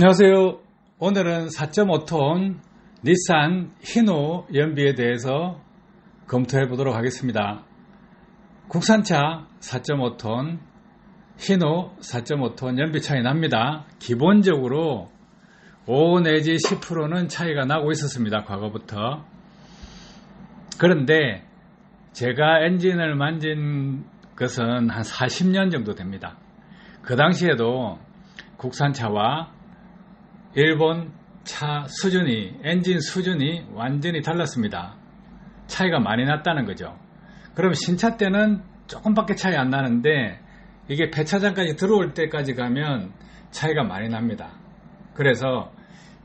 안녕하세요. 오늘은 4.5톤 닛산 히노 연비에 대해서 검토해 보도록 하겠습니다. 국산차 4.5톤 히노 4.5톤 연비 차이 납니다. 기본적으로 5 내지 10%는 차이가 나고 있었습니다. 과거부터. 그런데 제가 엔진을 만진 것은 한 40년 정도 됩니다. 그 당시에도 국산차와 일본 차 수준이, 엔진 수준이 완전히 달랐습니다. 차이가 많이 났다는 거죠. 그럼 신차 때는 조금밖에 차이 안 나는데 이게 배차장까지 들어올 때까지 가면 차이가 많이 납니다. 그래서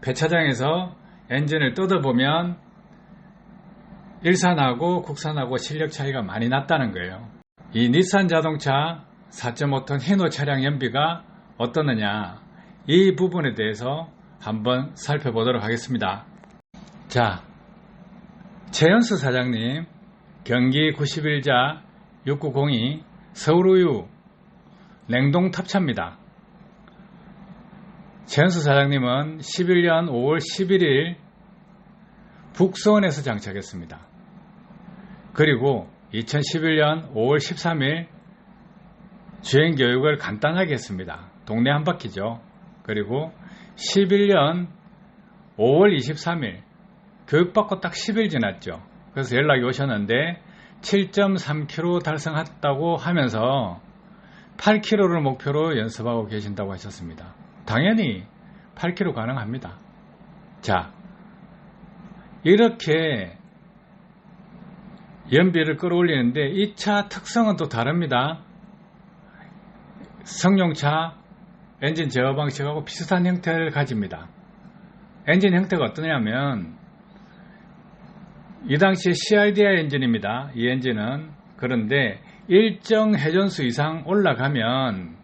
배차장에서 엔진을 뜯어보면 일산하고 국산하고 실력 차이가 많이 났다는 거예요. 이 닛산 자동차 4.5톤 히노 차량 연비가 어떻느냐 이 부분에 대해서 한번 살펴보도록 하겠습니다. 자, 최연수 사장님, 경기 91자 6902 서울우유 냉동 탑차입니다. 최연수 사장님은 11년 5월 11일 북서원에서 장착했습니다. 그리고 2011년 5월 13일 주행 교육을 간단하게 했습니다. 동네 한 바퀴죠. 그리고 11년 5월 23일 교육받고 딱 10일 지났죠. 그래서 연락이 오셨는데 7.3km 달성했다고 하면서 8km를 목표로 연습하고 계신다고 하셨습니다. 당연히 8km 가능합니다. 자, 이렇게 연비를 끌어올리는데 이차 특성은 또 다릅니다. 성용차 엔진 제어 방식하고 비슷한 형태를 가집니다. 엔진 형태가 어떠냐면 이 당시에 CRDI 엔진입니다. 이 엔진은 그런데 일정 회전수 이상 올라가면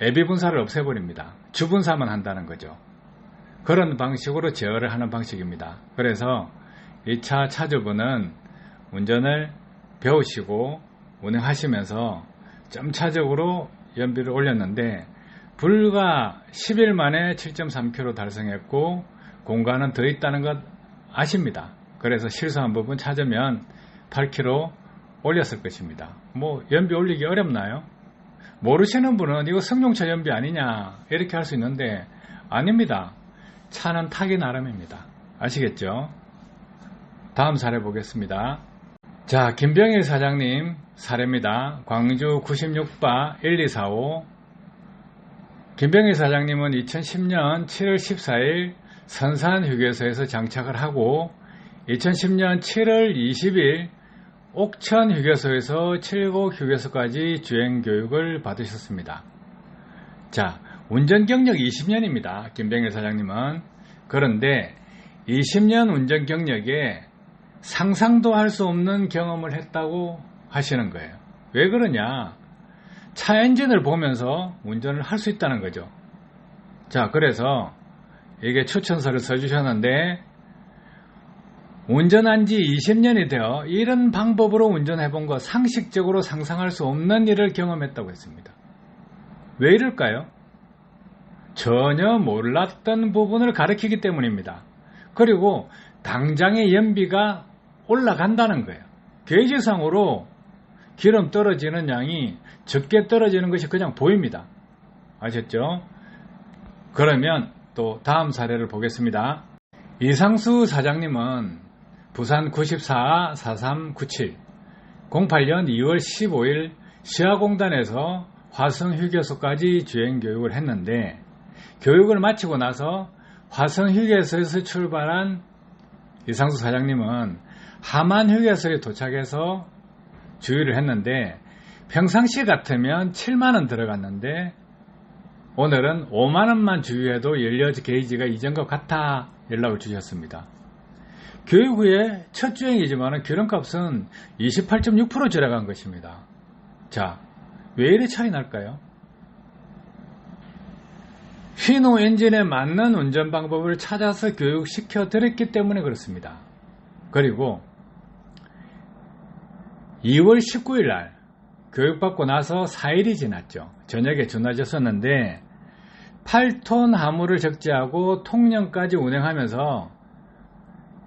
애비 분사를 없애버립니다. 주분사만 한다는 거죠. 그런 방식으로 제어를 하는 방식입니다. 그래서 이 차 차주분은 운전을 배우시고 운행하시면서 점차적으로 연비를 올렸는데 불과 10일 만에 7.3km 달성했고 공간은 더 있다는 것 아십니다. 그래서 실수한 부분 찾으면 8km 올렸을 것입니다. 뭐 연비 올리기 어렵나요? 모르시는 분은 이거 성룡차 연비 아니냐 이렇게 할 수 있는데 아닙니다. 차는 타기 나름입니다. 아시겠죠? 다음 사례 보겠습니다. 자, 김병일 사장님 사례입니다. 광주 96바 1245 김병희 사장님은 2010년 7월 14일 선산 휴게소에서 장착을 하고 2010년 7월 20일 옥천 휴게소에서 칠곡 휴게소까지 주행 교육을 받으셨습니다. 자, 운전 경력 20년입니다. 김병일 사장님은. 그런데 20년 운전 경력에 상상도 할 수 없는 경험을 했다고 하시는 거예요. 왜 그러냐? 차 엔진을 보면서 운전을 할 수 있다는 거죠. 자, 그래서 이게 추천서를 써주셨는데, 운전한 지 20년이 되어 이런 방법으로 운전해 본거 상식적으로 상상할 수 없는 일을 경험했다고 했습니다. 왜 이럴까요? 전혀 몰랐던 부분을 가르치기 때문입니다. 그리고 당장의 연비가 올라간다는 거예요. 계지상으로 기름 떨어지는 양이 적게 떨어지는 것이 그냥 보입니다. 아셨죠? 그러면 또 다음 사례를 보겠습니다. 이상수 사장님은 부산 94 4397 08년 2월 15일 시아공단에서 화성 휴게소까지 주행 교육을 했는데 교육을 마치고 나서 화성 휴게소에서 출발한 이상수 사장님은 하만 휴게소에 도착해서 주유를 했는데 평상시 같으면 7만원 들어갔는데 오늘은 5만원만 주유해도 연료 게이지가 이전과 같아 연락을 주셨습니다. 교육 후에 첫 주행이지만 기름값은 28.6% 줄어간 것입니다. 자, 왜 이래 차이 날까요? 휘노 엔진에 맞는 운전 방법을 찾아서 교육시켜 드렸기 때문에 그렇습니다. 그리고 2월 19일 날 교육받고 나서 4일이 지났죠. 저녁에 전화 줬었는데 8톤 화물을 적재하고 통영까지 운행하면서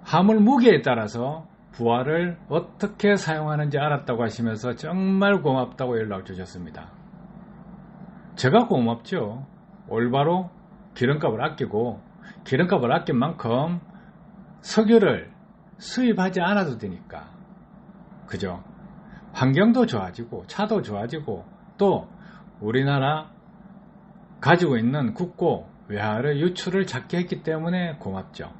화물 무게에 따라서 부하를 어떻게 사용하는지 알았다고 하시면서 정말 고맙다고 연락을 주셨습니다. 제가 고맙죠. 올바로 기름값을 아끼고 기름값을 아낀 만큼 석유를 수입하지 않아도 되니까. 그죠? 환경도 좋아지고 차도 좋아지고 또 우리나라 가지고 있는 국고 외화를 유출을 작게 했기 때문에 고맙죠.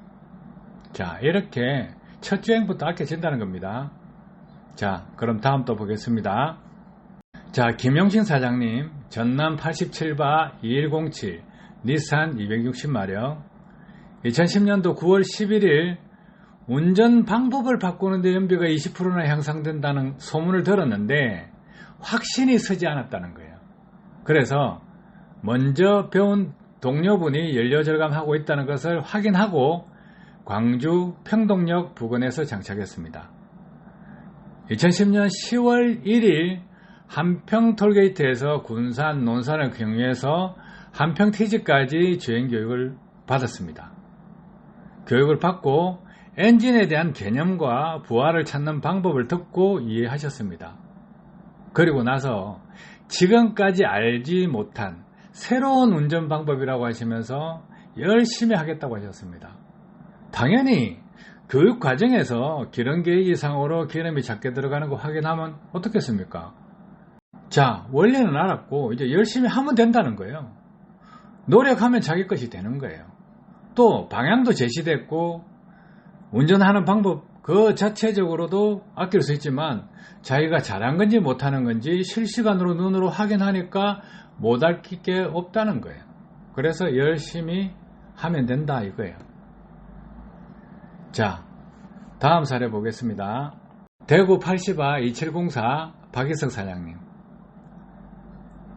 자, 이렇게 첫 주행부터 아껴진다는 겁니다. 자, 그럼 다음 또 보겠습니다. 자, 김용신 사장님, 전남 87바 2107, 니산 260마력, 2010년도 9월 11일 운전 방법을 바꾸는데 연비가 20%나 향상된다는 소문을 들었는데 확신이 서지 않았다는 거예요. 그래서 먼저 배운 동료분이 연료 절감하고 있다는 것을 확인하고 광주 평동역 부근에서 장착했습니다. 2010년 10월 1일 한평 톨게이트에서 군산, 논산을 경유해서 한평 TG까지 주행 교육을 받았습니다. 교육을 받고 엔진에 대한 개념과 부하를 찾는 방법을 듣고 이해하셨습니다. 그리고 나서 지금까지 알지 못한 새로운 운전 방법이라고 하시면서 열심히 하겠다고 하셨습니다. 당연히 교육 과정에서 기름 게이지 상으로 기름이 작게 들어가는 거 확인하면 어떻겠습니까? 자, 원리는 알았고 이제 열심히 하면 된다는 거예요. 노력하면 자기 것이 되는 거예요. 또 방향도 제시됐고 운전하는 방법 그 자체적으로도 아낄 수 있지만 자기가 잘한 건지 못하는 건지 실시간으로 눈으로 확인하니까 못 알킬 게 없다는 거예요. 그래서 열심히 하면 된다 이거예요. 자, 다음 사례 보겠습니다. 대구 80아 2704 박희석 사장님.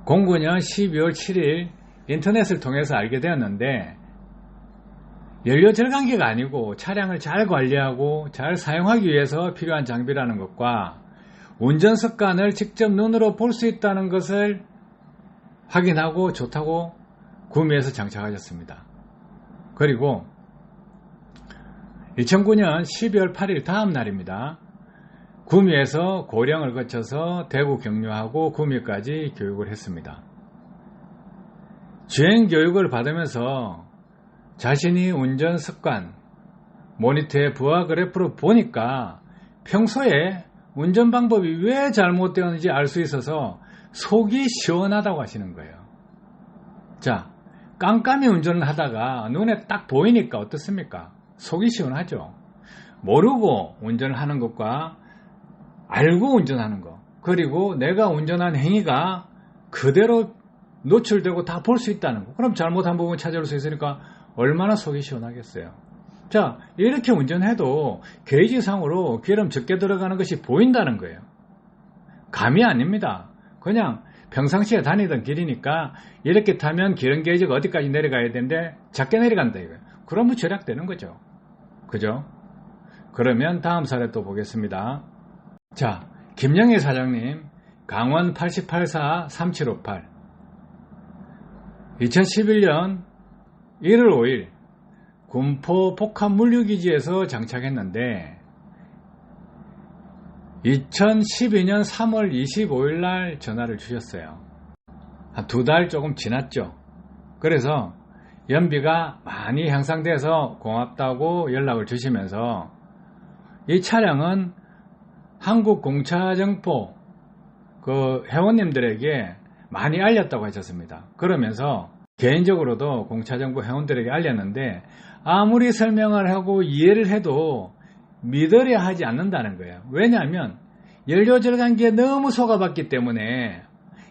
09년 12월 7일 인터넷을 통해서 알게 되었는데 연료 절감기가 아니고 차량을 잘 관리하고 잘 사용하기 위해서 필요한 장비라는 것과 운전 습관을 직접 눈으로 볼 수 있다는 것을 확인하고 좋다고 구매해서 장착하셨습니다. 그리고 2009년 12월 8일 다음 날입니다. 구미에서 고령을 거쳐서 대구 경유하고 구미까지 교육을 했습니다. 주행 교육을 받으면서 자신이 운전 습관, 모니터의 부하 그래프를 보니까 평소에 운전 방법이 왜 잘못되었는지 알 수 있어서 속이 시원하다고 하시는 거예요. 자, 깜깜이 운전을 하다가 눈에 딱 보이니까 어떻습니까? 속이 시원하죠. 모르고 운전을 하는 것과 알고 운전하는 것, 그리고 내가 운전한 행위가 그대로 노출되고 다 볼 수 있다는 거. 그럼 잘못한 부분 찾아올 수 있으니까 얼마나 속이 시원하겠어요. 자, 이렇게 운전해도 게이지상으로 기름 적게 들어가는 것이 보인다는 거예요. 감이 아닙니다. 그냥 평상시에 다니던 길이니까 이렇게 타면 기름 게이지가 어디까지 내려가야 되는데 작게 내려간다 이거예요. 그러면 절약되는 거죠. 그죠? 그러면 다음 사례 또 보겠습니다. 자, 김영애 사장님, 강원 88사 3758. 2011년 1월 5일 군포 복합 물류기지에서 장착했는데 2012년 3월 25일 날 전화를 주셨어요. 한두달 조금 지났죠. 그래서 연비가 많이 향상돼서 고맙다고 연락을 주시면서 이 차량은 한국 공차정포 그 회원님들에게 많이 알렸다고 하셨습니다. 그러면서 개인적으로도 공차정보 회원들에게 알렸는데 아무리 설명을 하고 이해를 해도 믿으려 하지 않는다는 거예요. 왜냐하면 연료 절감기에 너무 속아봤기 때문에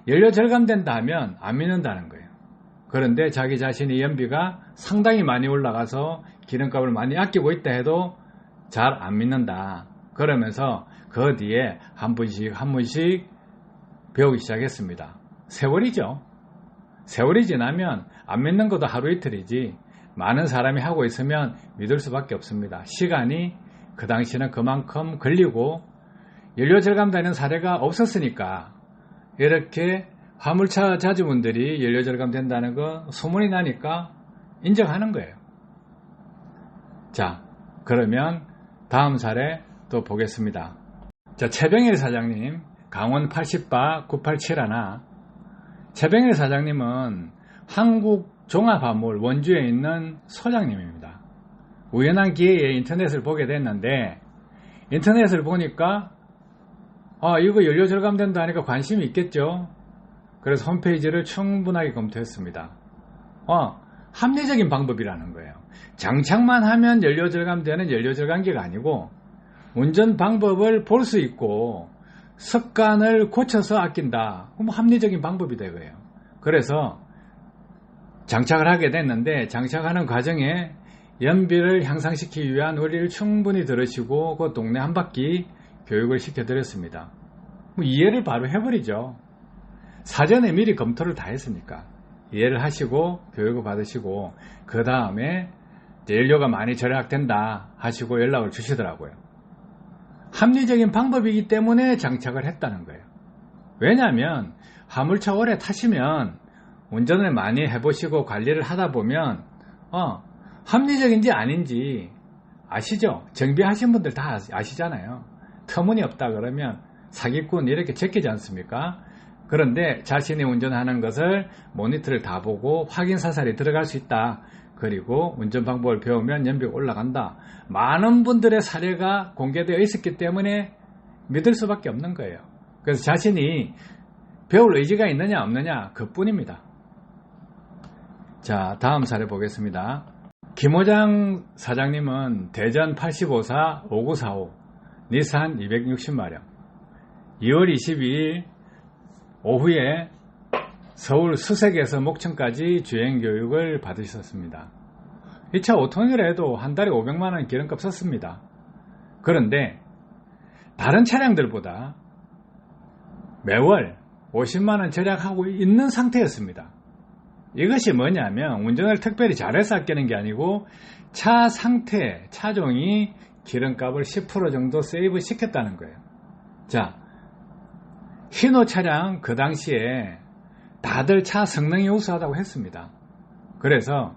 연료 절감된다 하면 안 믿는다는 거예요. 그런데 자기 자신의 연비가 상당히 많이 올라가서 기름값을 많이 아끼고 있다 해도 잘 안 믿는다. 그러면서 그 뒤에 한 분씩 한 분씩 배우기 시작했습니다. 세월이죠. 세월이 지나면 안 믿는 것도 하루 이틀이지 많은 사람이 하고 있으면 믿을 수밖에 없습니다. 시간이 그 당시는 그만큼 걸리고 연료 절감되는 사례가 없었으니까 이렇게 화물차 자주분들이 연료 절감된다는 거 소문이 나니까 인정하는 거예요. 자, 그러면 다음 사례 또 보겠습니다. 자, 최병일 사장님, 강원 80바 987 최병일 사장님은 한국 종합화물 원주에 있는 소장님입니다. 우연한 기회에 인터넷을 보게 됐는데 인터넷을 보니까 아 이거 연료 절감된다 하니까 관심이 있겠죠. 그래서 홈페이지를 충분하게 검토했습니다. 어, 합리적인 방법이라는 거예요. 장착만 하면 연료 절감되는 연료 절감기가 아니고 운전 방법을 볼 수 있고 습관을 고쳐서 아낀다. 그럼 합리적인 방법이 되고요. 그래서 장착을 하게 됐는데 장착하는 과정에 연비를 향상시키기 위한 원리를 충분히 들으시고 그 동네 한 바퀴 교육을 시켜드렸습니다. 뭐 이해를 바로 해버리죠. 사전에 미리 검토를 다 했으니까 이해를 하시고 교육을 받으시고 그 다음에 연료가 많이 절약된다 하시고 연락을 주시더라고요. 합리적인 방법이기 때문에 장착을 했다는 거예요. 왜냐하면 화물차 오래 타시면 운전을 많이 해보시고 관리를 하다 보면 어, 합리적인지 아닌지 아시죠? 정비하신 분들 다 아시잖아요. 터무니없다 그러면 사기꾼 이렇게 제끼지 않습니까? 그런데 자신이 운전하는 것을 모니터를 다 보고 확인 사살이 들어갈 수 있다. 그리고 운전 방법을 배우면 연비가 올라간다. 많은 분들의 사례가 공개되어 있었기 때문에 믿을 수밖에 없는 거예요. 그래서 자신이 배울 의지가 있느냐 없느냐 그뿐입니다. 자 다음 사례 보겠습니다. 김호장 사장님은 대전 85사 5945 니산 260마력 2월 22일 오후에 서울 수색에서 목청까지 주행교육을 받으셨습니다. 이차 5톤이라 해도 한 달에 500만원 기름값 썼습니다. 그런데 다른 차량들보다 매월 50만원 절약하고 있는 상태였습니다. 이것이 뭐냐면 운전을 특별히 잘해서 아끼는 게 아니고 차 상태, 차종이 기름값을 10% 정도 세이브 시켰다는 거예요. 자, 흰호 차량 그 당시에 다들 차 성능이 우수하다고 했습니다. 그래서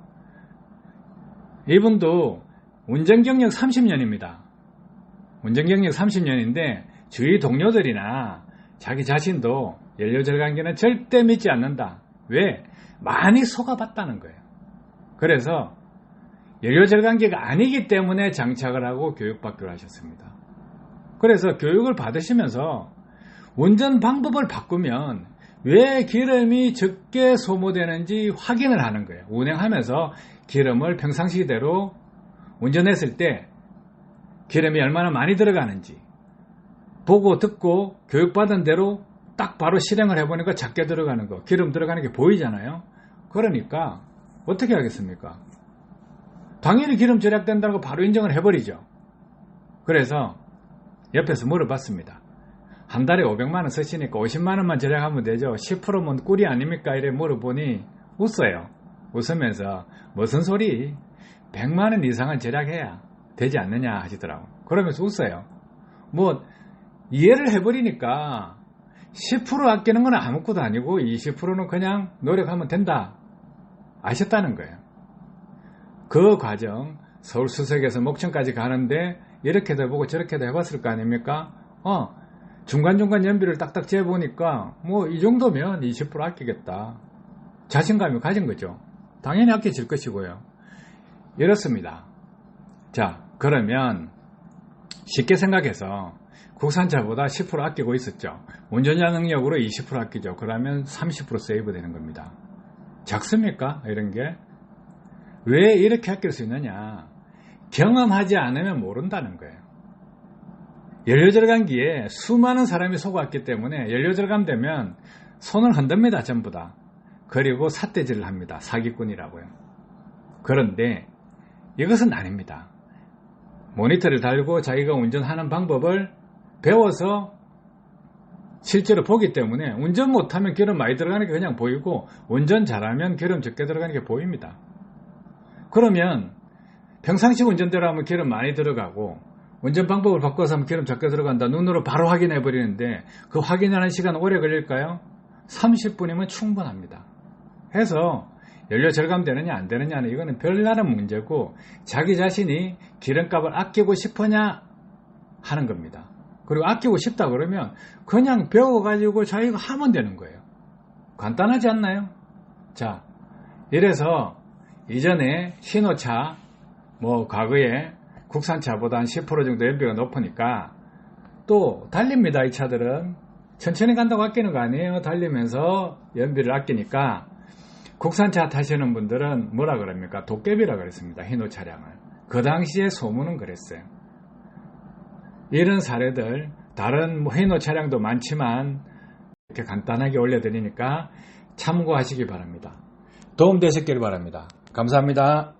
이분도 운전 경력 30년입니다. 운전 경력 30년인데 주위 동료들이나 자기 자신도 연료 절감기는 절대 믿지 않는다. 왜? 많이 속아봤다는 거예요. 그래서 연료 절감기가 아니기 때문에 장착을 하고 교육받기로 하셨습니다. 그래서 교육을 받으시면서 운전 방법을 바꾸면 왜 기름이 적게 소모되는지 확인을 하는 거예요. 운행하면서 기름을 평상시대로 운전했을 때 기름이 얼마나 많이 들어가는지 보고 듣고 교육받은 대로 딱 바로 실행을 해보니까 작게 들어가는 거, 기름 들어가는 게 보이잖아요. 그러니까 어떻게 하겠습니까? 당연히 기름 절약된다는 거 바로 인정을 해버리죠. 그래서 옆에서 물어봤습니다. 한 달에 500만 원 쓰시니까 50만 원만 절약하면 되죠. 10%면 꿀이 아닙니까? 이래 물어보니 웃어요. 웃으면서 무슨 소리? 100만 원 이상은 절약해야 되지 않느냐 하시더라고. 그러면서 웃어요. 뭐 이해를 해버리니까 10% 아끼는 건 아무것도 아니고 20%는 그냥 노력하면 된다. 아셨다는 거예요. 그 과정 서울 수색에서 목청까지 가는데 이렇게도 해보고 저렇게도 해봤을 거 아닙니까? 어 중간중간 연비를 딱딱 재보니까 뭐 이 정도면 20% 아끼겠다. 자신감이 가진 거죠. 당연히 아껴질 것이고요. 이렇습니다. 자, 그러면 쉽게 생각해서 국산차보다 10% 아끼고 있었죠. 운전자 능력으로 20% 아끼죠. 그러면 30% 세이브 되는 겁니다. 작습니까? 이런 게. 왜 이렇게 아낄 수 있느냐? 경험하지 않으면 모른다는 거예요. 연료 절감기에 수많은 사람이 속았기 때문에 연료 절감 되면 손을 흔듭니다, 전부 다. 그리고 삿대질을 합니다. 사기꾼이라고요. 그런데 이것은 아닙니다. 모니터를 달고 자기가 운전하는 방법을 배워서 실제로 보기 때문에 운전 못하면 기름 많이 들어가는 게 그냥 보이고 운전 잘하면 기름 적게 들어가는 게 보입니다. 그러면 평상시 운전대로 하면 기름 많이 들어가고 운전 방법을 바꿔서 하면 기름 적게 들어간다. 눈으로 바로 확인해 버리는데 그 확인하는 시간 오래 걸릴까요? 30분이면 충분합니다. 해서 연료 절감되느냐 안 되느냐는 이거는 별다른 문제고 자기 자신이 기름값을 아끼고 싶으냐 하는 겁니다. 그리고 아끼고 싶다 그러면 그냥 배워가지고 자기가 하면 되는 거예요. 간단하지 않나요? 자, 이래서 이전에 신호차, 뭐 과거에 국산차보다 한 10% 정도 연비가 높으니까 또 달립니다. 이 차들은 천천히 간다고 아끼는 거 아니에요. 달리면서 연비를 아끼니까 국산차 타시는 분들은 뭐라 그럽니까? 도깨비라 그랬습니다. 희노 차량을. 그 당시에 소문은 그랬어요. 이런 사례들 다른 뭐 희노 차량도 많지만 이렇게 간단하게 올려드리니까 참고하시기 바랍니다. 도움 되셨길 바랍니다. 감사합니다.